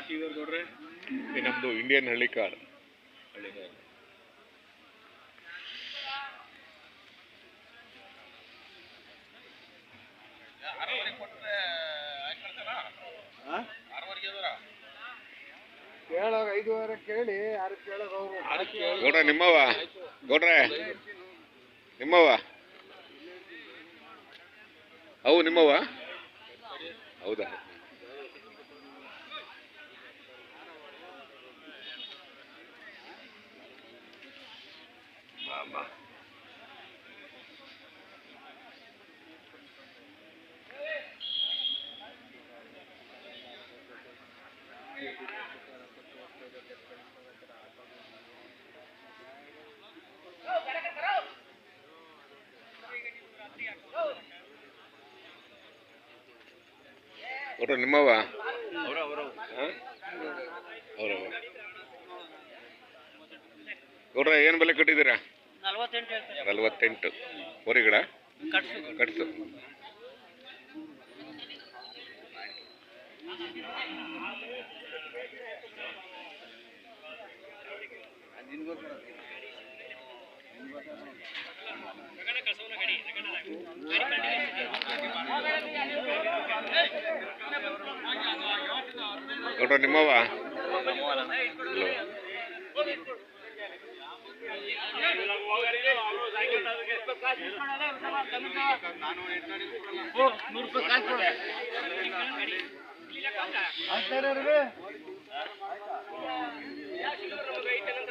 ಯಾವ T V ಅವ್ರು ನೋಡ್ರಿ. ಇದು ನಮ್ಮದು ಇಂಡಿಯನ್ ಹಳ್ಳಿ ಕಾರ್. ಕೇಳೋಗ ಐದುವರೆ ಕೇಳಿ ಯಾರು ಅವರು? ಗೌಡ್ರ ನಿಮ್ಮವ ಗೌಡ್ರೆ? ನಿಮ್ಮವ ಅವು ನಿಮ್ಮವ ಹೌದಾ? ಗೌಡ್ರ ನಿಮ್ಮವ? ಅವ್ರವ ಗೌಡ್ರ ಏನು ಬೆಲೆ ಕಟ್ಟಿದ್ದೀರಾ? ನಲ್ವತ್ತೆಂಟು. ಹೊರಿಗಳ? ಕಟ್ಸು ಕಟ್ಸು. ಗೌಡ್ರ ನಿಮ್ಮವ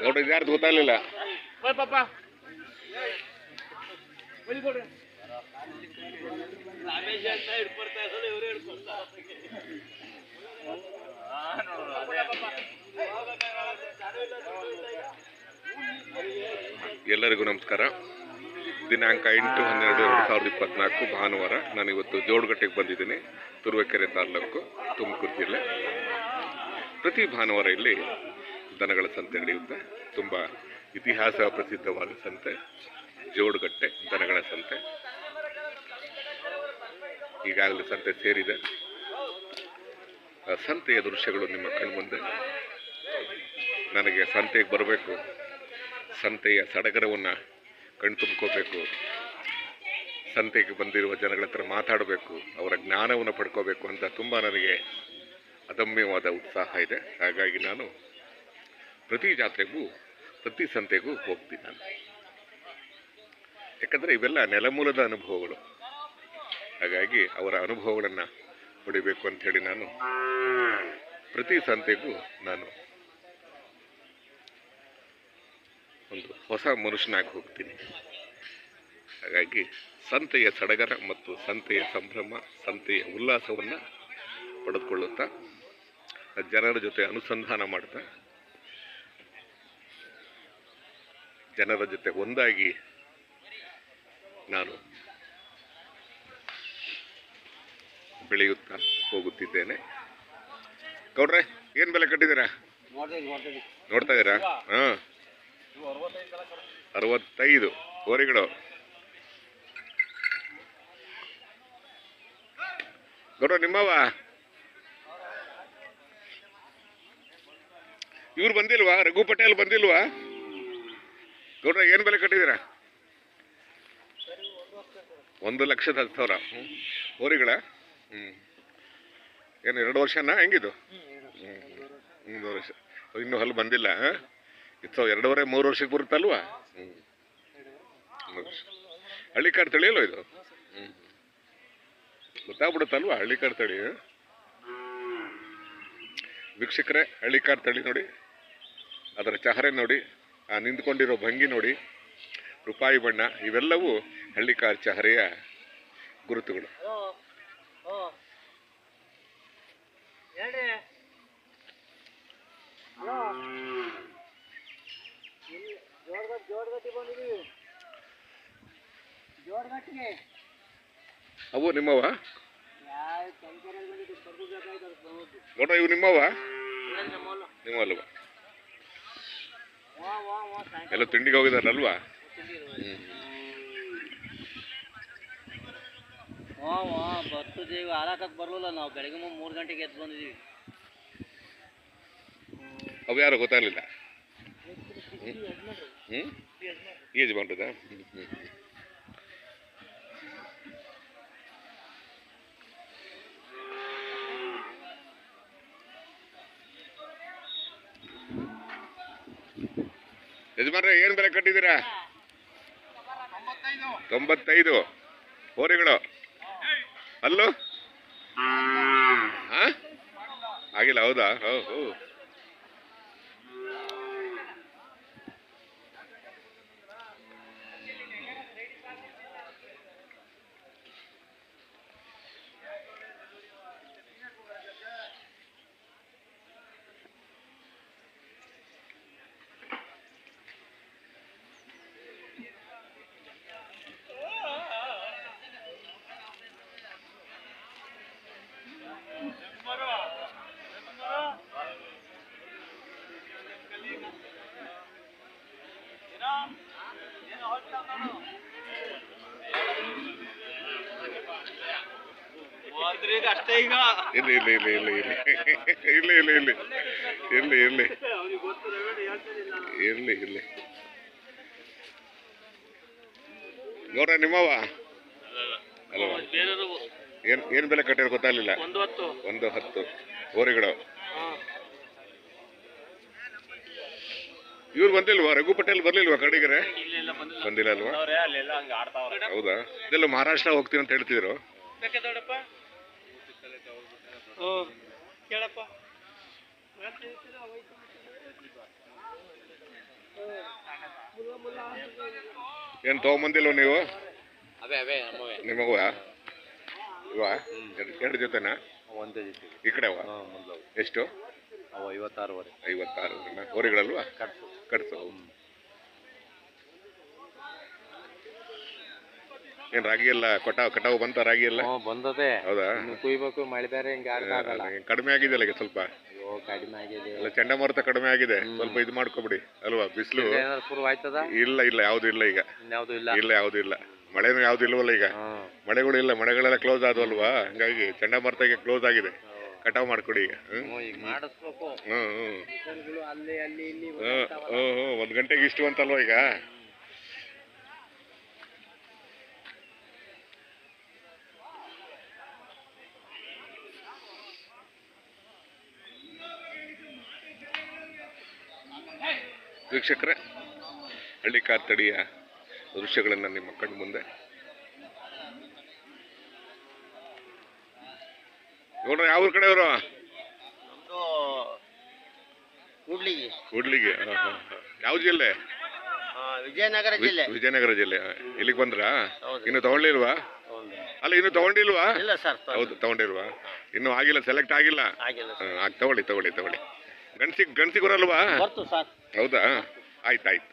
ಇಲ್ವಾ? ಗೊತ್ತಾಗ್ಲಿಲ್ಲ? ರೂಪಾಯಿ ಎಲ್ಲರಿಗೂ ನಮಸ್ಕಾರ. ದಿನಾಂಕ ಎಂಟು ಹನ್ನೆರಡು ಎರಡು ಸಾವಿರದ ಇಪ್ಪತ್ನಾಲ್ಕು ಭಾನುವಾರ ನಾನು ಇವತ್ತು ಜೋಡಗಟ್ಟೆಗೆ ಬಂದಿದ್ದೀನಿ ತುರುವೇಕೆರೆ ತಾಲೂಕು ತುಮಕೂರು ಜಿಲ್ಲೆ. ಪ್ರತಿ ಭಾನುವಾರ ಇಲ್ಲಿ ದನಗಳ ಸಂತೆ ನಡೆಯುತ್ತೆ. ತುಂಬ ಇತಿಹಾಸ ಪ್ರಸಿದ್ಧವಾದ ಸಂತೆ. ಜೋಡಗಟ್ಟೆ ದನಗಳ ಸಂತೆ. ಈಗಾಗಲೇ ಸಂತೆ ಸೇರಿದೆ. ಸಂತೆಯ ದೃಶ್ಯಗಳು ನಿಮ್ಮ ಕಣ್ಮುಂದೆ. ನನಗೆ ಸಂತೆಗೆ ಬರಬೇಕು. ಸಂತೆಯ ಸಡಗರವನ್ನು ಕಣ್ತುಂಬ್ಕೋಬೇಕು ಸಂತೆಗೆ ಬಂದಿರುವ ಜನಗಳ ಹತ್ರ ಮಾತಾಡಬೇಕು. ಅವರ ಜ್ಞಾನವನ್ನು ಪಡ್ಕೋಬೇಕು ಅಂತ ತುಂಬ ನನಗೆ ಅದಮ್ಯವಾದ ಉತ್ಸಾಹ ಇದೆ. ಹಾಗಾಗಿ ನಾನು ಪ್ರತಿ ಜಾತ್ರೆಗೂ, ಪ್ರತಿ ಸಂತೆಗೂ ಹೋಗ್ತೀನಿ ನಾನು. ಯಾಕಂದರೆ ಇವೆಲ್ಲ ನೆಲಮೂಲದ ಅನುಭವಗಳು. ಹಾಗಾಗಿ ಅವರ ಅನುಭವಗಳನ್ನು ಹೊಡಿಬೇಕು ಅಂಥೇಳಿ ನಾನು ಪ್ರತಿ ಸಂತೆಗೂ ನಾನು ಒಂದು ಹೊಸ ಮನುಷ್ಯನಾಗಿ ಹೋಗ್ತೀನಿ. ಹಾಗಾಗಿ ಸಂತೆಯ ಸಡಗರ ಮತ್ತು ಸಂತೆಯ ಸಂಭ್ರಮ, ಸಂತೆಯ ಉಲ್ಲಾಸವನ್ನು ಪಡೆದುಕೊಳ್ಳುತ್ತಾ, ಜನರ ಜೊತೆ ಅನುಸಂಧಾನ ಮಾಡ್ತಾ, ಜನರ ಜೊತೆ ಒಂದಾಗಿ ನಾನು ಬೆಳೆಯುತ್ತಾ ಹೋಗುತ್ತಿದ್ದೇನೆ. ಗೌಡ್ರೆ ಏನು ಬೆಲೆ ಕಟ್ಟಿದ್ದೀರಾ? ನೋಡ್ತಾ ಇದ್ದೀರಾ? ಹಾಂ. ಅರವತ್ತೈದು ಹೋರಿಗಳು. ಗೌಡ್ರ ನಿಮ್ಮವ ಇವ್ರು ಬಂದಿಲ್ವಾ? ರಘು ಪಟೇಲ್ ಬಂದಿಲ್ವಾ? ಗೌಡ್ರ ಏನು ಬೆಲೆ ಕಟ್ಟಿದ್ದೀರಾ? ಒಂದು ಲಕ್ಷದ ಹತ್ತು ಸಾವಿರ. ಹ್ಞೂ ಹೋರಿಗಳ? ಹ್ಞೂ ಏನು, ಎರಡು ವರ್ಷನಾ? ಹೆಂಗಿದು? ಹ್ಞೂ ವರ್ಷ. ಇನ್ನೂ ಹಲ್ಲು ಬಂದಿಲ್ಲ, ಹಾಂ? ಇದು ಎರಡೂವರೆ, ಮೂರು ವರ್ಷಕ್ಕೆ ಬರುತ್ತಲ್ವಾ ಹ್ಞೂ ಹಳ್ಳಿ ತಳಿ ಅಲ್ವ ಇದು? ಹ್ಞೂ ಗೊತ್ತಾಗ್ಬಿಡುತ್ತಲ್ವಾ ಹಳ್ಳಿ ಕಾಡು ತಳಿ ವೀಕ್ಷಕರೇ, ಹಳ್ಳಿ ಕಾಡು ತಳಿ ನೋಡಿ, ಅದರ ಚಹರೆ ನೋಡಿ, ಆ ನಿಂತ್ಕೊಂಡಿರೋ ಭಂಗಿ ನೋಡಿ, ರೂಪಾಯಿ ಬಣ್ಣ, ಇವೆಲ್ಲವೂ ಹಳ್ಳಿಕಾರ್ ಚಹರೆಯ ಗುರುತುಗಳು ಅವು ನಿಮ್ಮವ? ಯಾವ ಕಂಕರಲ್ಲಿ ಬಂದಿದ್ದು ಕರ್ದು ಬೇಕಾಯ್ತು ಅದಕ್ಕೆ ಬಂದ್ಬಿಟ್ಟು ನೋಡ ಇವು ನಿಮ್ಮವ? ನಿಮ್ಮಲ್ವ ವಾ ವಾ ವಾ ಎಲ್ಲ ತಿಂಡಿಗೆ ಹೋಗಿದಾರಲ್ವಾ. ಹ್ಞೂ ವಾ ವಾ ಬರ್ತದೆ ಈಗ ಹಾಲಾಕಕ್ಕೆ ಬರಲಿಲ್ಲ. ನಾವು ಬೆಳಗ್ಗೆ ಮೂರು ಗಂಟೆಗೆ ಎದ್ದು ಬಂದಿದ್ದೀವಿ ಅವು ಯಾರು ಗೊತ್ತಾಗಲಿಲ್ಲ? ಹ್ಞೂ ಏಜ್ ಬಂದದ ಯಜಮಾನ್ರೆ ಏನು ಬೆಲೆ ಕಟ್ಟಿದ್ದೀರಾ? ತೊಂಬತ್ತೈದು. ಹೋರಿಗಳು. ಅಲ್ಲೂ? ಆಗಿಲ್ಲ ಹೌದಾ? ಹೋ ಹೋ. ಇಲ್ಲಿ ಇಲ್ಲಿ ಇಲ್ಲಿ ಇಲ್ಲಿ ಇಲ್ಲಿ. ಇಲ್ಲಿ ಇಲ್ಲಿ ಇಲ್ಲಿ. ಇಲ್ಲಿ ಇಲ್ಲಿ. ಇರ್ಲಿ ನೋಡ್ರ ನಿಮ್ಮವ ಅಲ್ವಾ ಏನ್ ಏನ್ ಬೆಲೆ ಕಟ್ಟಿರೋ ಗೊತ್ತಾಗ್ಲಿಲ್ಲ. ಒಂದು ಹೊತ್ತು. ಹೋರಿಗಳು. ಇವ್ರು ಬಂದಿಲ್ವಾ? ರಘು ಪಟೇಲ್ ಬರ್ಲಿಲ್ವಾ ಕಡೆಗೆರೆ? ಬಂದಿಲ್ಲ. ಅಲ್ವಾ? ಹೌದಾ? ಇದೆಲ್ಲ ಮಹಾರಾಷ್ಟ್ರ ಹೋಗ್ತೀನಿ ಅಂತ ಹೇಳ್ತಿದ್ರು. ಹ್ಞೂ ಕೇಳಪ್ಪ. ಏನ್ ತಗೊಂಬಂದಿಲ್ವ ನೀವು? ಅವೇ ಅವೇ ನಮ್ಮವೇ. ನಿಮಗುವ ಇವ? ಎರಡು- ಎರಡು ಜೊತೆನಾ? ಒಂದೇ ಜೊತೆ. ಈ ಕಡೆ ಅವ ಎಷ್ಟು? ಅವ ಐವತ್ತಾರುವರೆ. ಐವತ್ತಾರು ಹೋರಿಗಳಲ್ವಾ? ಕಟ್ಸು. ಕಟ್ಸು. ಏನ್ ರಾಗಿ ಎಲ್ಲ ಕಟಾವ್ ಕಟಾವ್ ಬಂತ ರಾಗಿ ಎಲ್ಲ? ಹ್ಞೂ ಬಂದದೆ. ಹೌದಾ? ಇನ್ನು ಕುಯ್ಬೇಕು ಮಳೆ ಬೇರೆ ಹಿಂಗೆ ಆಗಲ್ಲ. ಕಡಿಮೆ ಆಗಿದೆಯಲ್ಲ ಈಗ ಸ್ವಲ್ಪ? ಅಯ್ಯೋ ಕಡಿಮೆ ಆಗಿದೆ. ಎಲ್ಲ ಚಂಡಮಾರುತ ಕಡಿಮೆ ಆಗಿದೆ. ಸ್ವಲ್ಪ ಇದು ಮಾಡ್ಕೊಬಿಡಿ. ಅಲ್ವಾ ಬಿಸಿಲು? ಏನಾದ್ರು ಶುರು ಆಯ್ತದ? ಇಲ್ಲ ಇಲ್ಲ ಯಾವ್ದು ಇಲ್ಲ ಈಗ. ಇನ್ಯಾವುದು ಇಲ್ಲ. ಇಲ್ಲ ಯಾವ್ದು ಇಲ್ಲ. ಮಳೆನೂ ಯಾವ್ದು ಇಲ್ವಲ್ಲ ಈಗ? ಹಾಂ ಮಳೆಗಳು ಇಲ್ಲ ಮಳೆಗಳೆಲ್ಲ ಕ್ಲೋಸ್ ಆದವಲ್ವಾ? ಹಂಗಾಗಿ ಚಂಡಮಾರುತ ಈಗ ಕ್ಲೋಸ್ ಆಗಿದೆ ಕಟಾವ್ ಮಾಡ್ಕೊಡಿ ಈಗ ಹ್ಮ್? ಈಗ ಮಾಡಿಸ್ಬೇಕು. ಹ್ಮ್ ಹ್ಮ್. ಅಲ್ಲಿ ಅಲ್ಲಿ ಇಲ್ಲಿ ಹ್ಮ್ ಹ್ಮ್ ಹ್ಮ್. ಒಂದ್ ಗಂಟೆಗೆ ಇಷ್ಟು ಅಂತಲ್ವಾ ಈಗ? ವೀಕ್ಷಕರೇ ಹಳ್ಳಿ ತಡಿಯ ದೃಶ್ಯಗಳನ್ನು ನಿಮ್ಮ ಕಣ್ಣು ಮುಂದೆ. ನೋಡ್ರಿ ಯಾವ ಕಡೆ ಕಡೆಯವರು? ಕೂಡ್ಲಿಗಿ. ಯಾವ ಜಿಲ್ಲೆ? ವಿಜಯನಗರ ಜಿಲ್ಲೆ. ವಿಜಯನಗರ ಜಿಲ್ಲೆ. ಇಲ್ಲಿಗೆ ಬಂದ್ರಾ. ಇನ್ನು ತಗೊಂಡಿಲ್ವಾ? ಅಲ್ಲ ಇನ್ನು ತಗೊಂಡಿಲ್ವಾ? ಇಲ್ಲ ಸರ್ ಹೌದು ತಗೊಂಡಿಲ್ವಾ? ಇನ್ನು ಆಗಿಲ್ಲ ಸೆಲೆಕ್ಟ್ ಆಗಿಲ್ಲ? ಆಗಿಲ್ಲ ಹಾ, ಆಗ್ ತಗೊಳ್ಳಿ ತಗೊಳ್ಳಿ ತಗೊಳ್ಳಿ. ಗಣಸಿಗೆ ಗಣತಿ ಬರಲ್ವಾ ಬರ್ತು ಸರ್ ಹೌದಾ? ಆಯ್ತು ಆಯ್ತು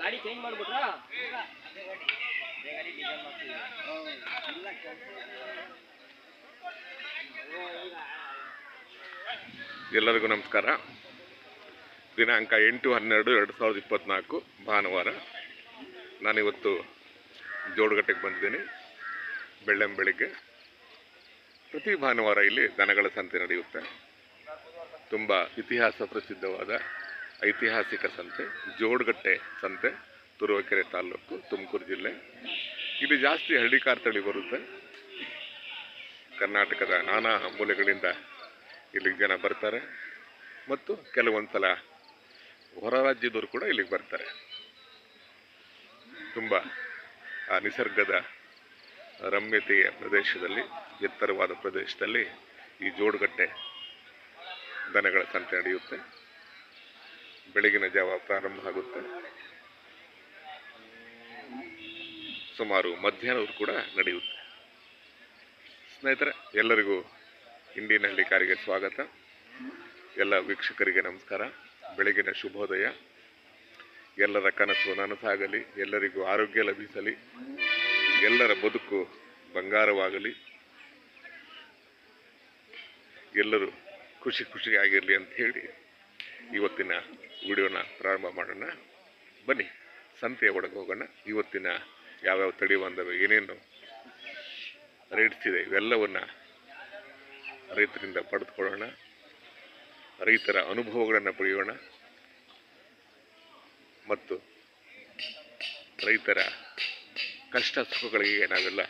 ಗಾಡಿ ಚೇಂಜ್ ಮಾಡ್ಬಿಟ್ರಾ? ಎಲ್ಲರಿಗೂ ನಮಸ್ಕಾರ. ದಿನಾಂಕ ಎಂಟು ಹನ್ನೆರಡು ಎರಡು ಸಾವಿರದ ಇಪ್ಪತ್ನಾಲ್ಕು ಭಾನುವಾರ. ನಾನಿವತ್ತು ಜೋಡುಗಟ್ಟೆಗೆ ಬಂದಿದ್ದೀನಿ. ಬೆಳ್ಳಂ ಬೆಳಿಗ್ಗೆ ಪ್ರತಿ ಭಾನುವಾರ ಇಲ್ಲಿ ದನಗಳ ಸಂತೆ ನಡೆಯುತ್ತೆ. ತುಂಬ ಇತಿಹಾಸ ಪ್ರಸಿದ್ಧವಾದ ಐತಿಹಾಸಿಕ ಸಂತೆ ಜೋಡ್ಗಟ್ಟೆ ಸಂತೆ, ತುರುವಕೆರೆ ತಾಲೂಕು ತುಮಕೂರು ಜಿಲ್ಲೆ. ಇಲ್ಲಿ ಜಾಸ್ತಿ ಹಳ್ಳಿ ತಳಿ ಬರುತ್ತೆ. ಕರ್ನಾಟಕದ ನಾನಾ ಮೂಲೆಗಳಿಂದ ಇಲ್ಲಿಗೆ ಜನ ಬರ್ತಾರೆ. ಮತ್ತು ಕೆಲವೊಂದು ಸಲ ಹೊರ ರಾಜ್ಯದವರು ಕೂಡ ಇಲ್ಲಿಗೆ ಬರ್ತಾರೆ. ತುಂಬ, ಆ, ನಿಸರ್ಗದ ರಮ್ಯತೆಯ ಪ್ರದೇಶದಲ್ಲಿ, ಎತ್ತರವಾದ ಪ್ರದೇಶದಲ್ಲಿ ಈ ಜೋಡ್ಗಟ್ಟೆ ದನಗಳ ಸಂತೆ ನಡೆಯುತ್ತೆ. ಬೆಳಗಿನ ಜಾವ ಪ್ರಾರಂಭ ಆಗುತ್ತೆ. ಸುಮಾರು ಮಧ್ಯಾಹ್ನವೂ ಕೂಡ ನಡೆಯುತ್ತೆ. ಸ್ನೇಹಿತರೆ, ಎಲ್ಲರಿಗೂ ಇಂಡಿಯನ್ ಕಾರಿಗೆ ಸ್ವಾಗತ. ಎಲ್ಲ ವೀಕ್ಷಕರಿಗೆ ನಮಸ್ಕಾರ. ಬೆಳಗಿನ ಶುಭೋದಯ. ಎಲ್ಲರ ಕನಸು ನನಸಾಗಲಿ, ಎಲ್ಲರಿಗೂ ಆರೋಗ್ಯ ಲಭಿಸಲಿ, ಎಲ್ಲರ ಬದುಕು ಬಂಗಾರವಾಗಲಿ, ಎಲ್ಲರೂ ಖುಷಿ ಖುಷಿಯಾಗಿರಲಿ ಅಂತ ಹೇಳಿ ಇವತ್ತಿನ ವಿಡಿಯೋನ ಪ್ರಾರಂಭ ಮಾಡೋಣ. ಬನ್ನಿ, ಸಂತೆಯ ಒಳಗೆ ಹೋಗೋಣ. ಇವತ್ತಿನ ಯಾವ್ಯಾವ ತಳಿ ಬಂದವೆ, ಏನೇನು ರೇಟ್ಸ್ ಇದೆ, ಇವೆಲ್ಲವನ್ನು ರೈತರಿಂದ ಪಡೆದುಕೊಳ್ಳೋಣ. ರೈತರ ಅನುಭವಗಳನ್ನು ಪಡೆಯೋಣ. ಮತ್ತು ರೈತರ ಕಷ್ಟ ಸುಖಗಳಿಗೆ ನಾವೆಲ್ಲ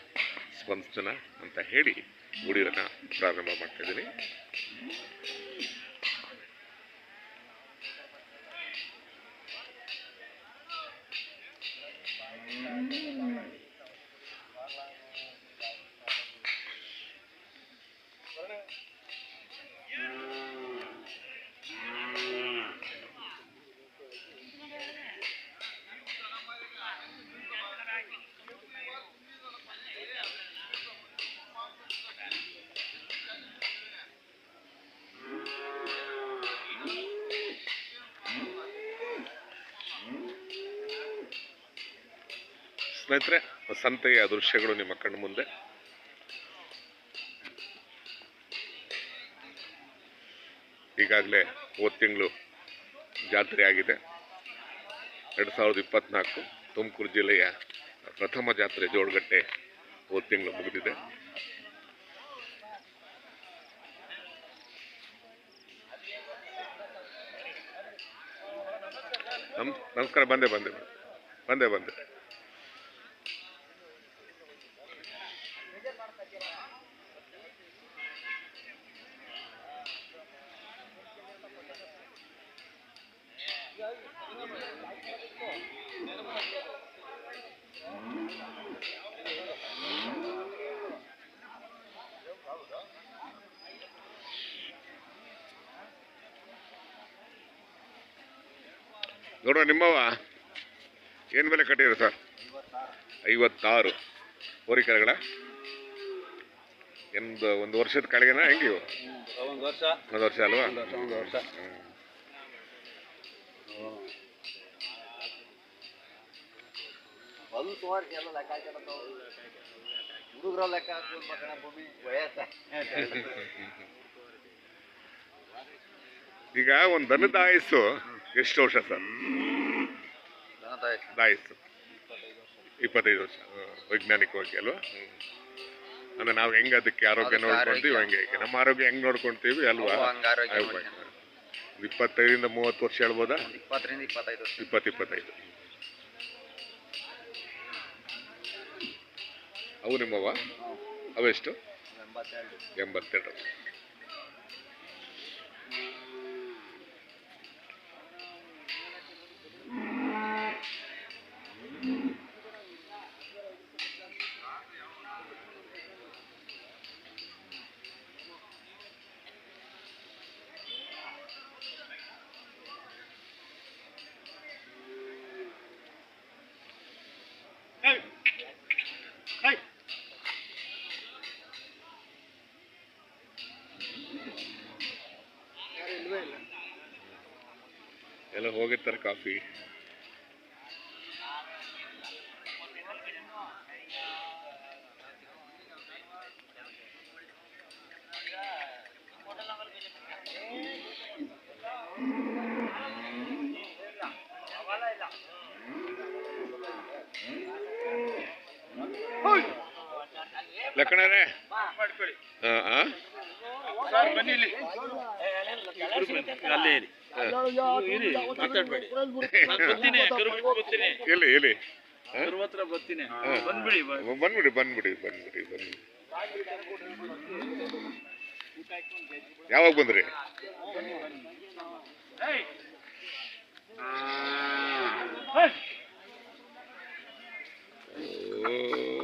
ಸ್ಪಂದಿಸೋಣ ಅಂತ ಹೇಳಿ ವಿಡಿಯೋನ ಪ್ರಾರಂಭ ಮಾಡ್ತಾ ಸ್ನೇಹಿತರೆ ಸಂತೆಯ ದೃಶ್ಯಗಳು ನಿಮ್ಮ ಕಣ್ಣು ಮುಂದೆ. ಈಗಾಗಲೇ ಹೋದ ತಿಂಗಳು ಜಾತ್ರೆ ಆಗಿದೆ. ಎರಡು ಸಾವಿರದ ಇಪ್ಪತ್ನಾಲ್ಕು ತುಮಕೂರು ಜಿಲ್ಲೆಯ ಪ್ರಥಮ ಜಾತ್ರೆ ಜೋಡಗಟ್ಟೆ ಹೋದ ತಿಂಗಳು ಮುಗಿದಿದೆ. ನಮ್ ನಮಸ್ಕಾರ, ಬಂದೆ ಬಂದೆ ಬಂದೆ ಬಂದೆ. ನೋಡುವ ನಿಮ್ಮವ ಏನು ಬೆಲೆ ಕಟ್ಟಿದ್ರು ಸರ್? ಐವತ್ತಾರು. ಹೋರಿಕರಗಳ? ಒಂದು ಒಂದು ವರ್ಷದ ಕಡೆಗೆನಾ ಹೆಂಗೆ ಇವು? ಒಂದು ವರ್ಷ. ಒಂದು ವರ್ಷ ಅಲ್ವಾ? ಒಂದು ವರ್ಷ ಒಂದು ವರ್ಷ. ಹ್ಮ್. ಒಂದು ಸುಮಾರು ಎಲ್ಲ ಲೆಕ್ಕ ಹಾಕಿರತ್ತ ಹುಡುಗರ ಲೆಕ್ಕ ಹಾಕೋದು ಮಕ್ಕಳ ಭೂಮಿ. ವಯಸ್ಸ. ಈಗ ಒಂದು ದನದ ಆಯಸ್ಸು ಎಷ್ಟು ವರ್ಷ ಸರ್? ಆಯಸ್ಸು ಇಪ್ಪತ್ತೈದು ವರ್ಷ. ವೈಜ್ಞಾನಿಕವಾಗಿ ಅಲ್ವಾ. ಅಂದ್ರೆ ನಾವು ಹೆಂಗ್ ಅದಕ್ಕೆ ಆರೋಗ್ಯ ನೋಡ್ಕೊಂತೀವಿ ಹಂಗೆ ನಮ್ಮ ಆರೋಗ್ಯ ಹೆಂಗ್ ನೋಡ್ಕೊಂತೀವಿ ಅಲ್ವಾ? ಇಪ್ಪತ್ತೈದರಿಂದ ಮೂವತ್ತು ವರ್ಷ ಹೇಳ್ಬೋದಾ? ಇಪ್ಪತ್ತರಿಂದ ಇಪ್ಪತ್ತೈದು ವರ್ಷ. ಇಪ್ಪತ್ತು ಇಪ್ಪತ್ತೈದು ಅವು ನಿಮ್ಮವ ಅವೆಷ್ಟು? ಎಂಬತ್ತೆರಡು ಎಂಬತ್ತೆರಡು ಎಲ್ಲ ಹೋಗಿರ್ತಾರೆ ಕಾಫಿ. ಮಾರ್ರೆ ಅಲ್ಲೇ ಇಲ್ಲಿ ಇಲ್ಲಿ. ಬಂದ್ಬಿಡಿ ಬಂದ್ಬಿಡಿ ಬಂದ್ಬಿಡಿ ಬಂದ್ಬಿಡಿ ಬಂದ್ಬಿಡಿ. ಯಾವಾಗ ಬಂದ್ರಿ? ಓ.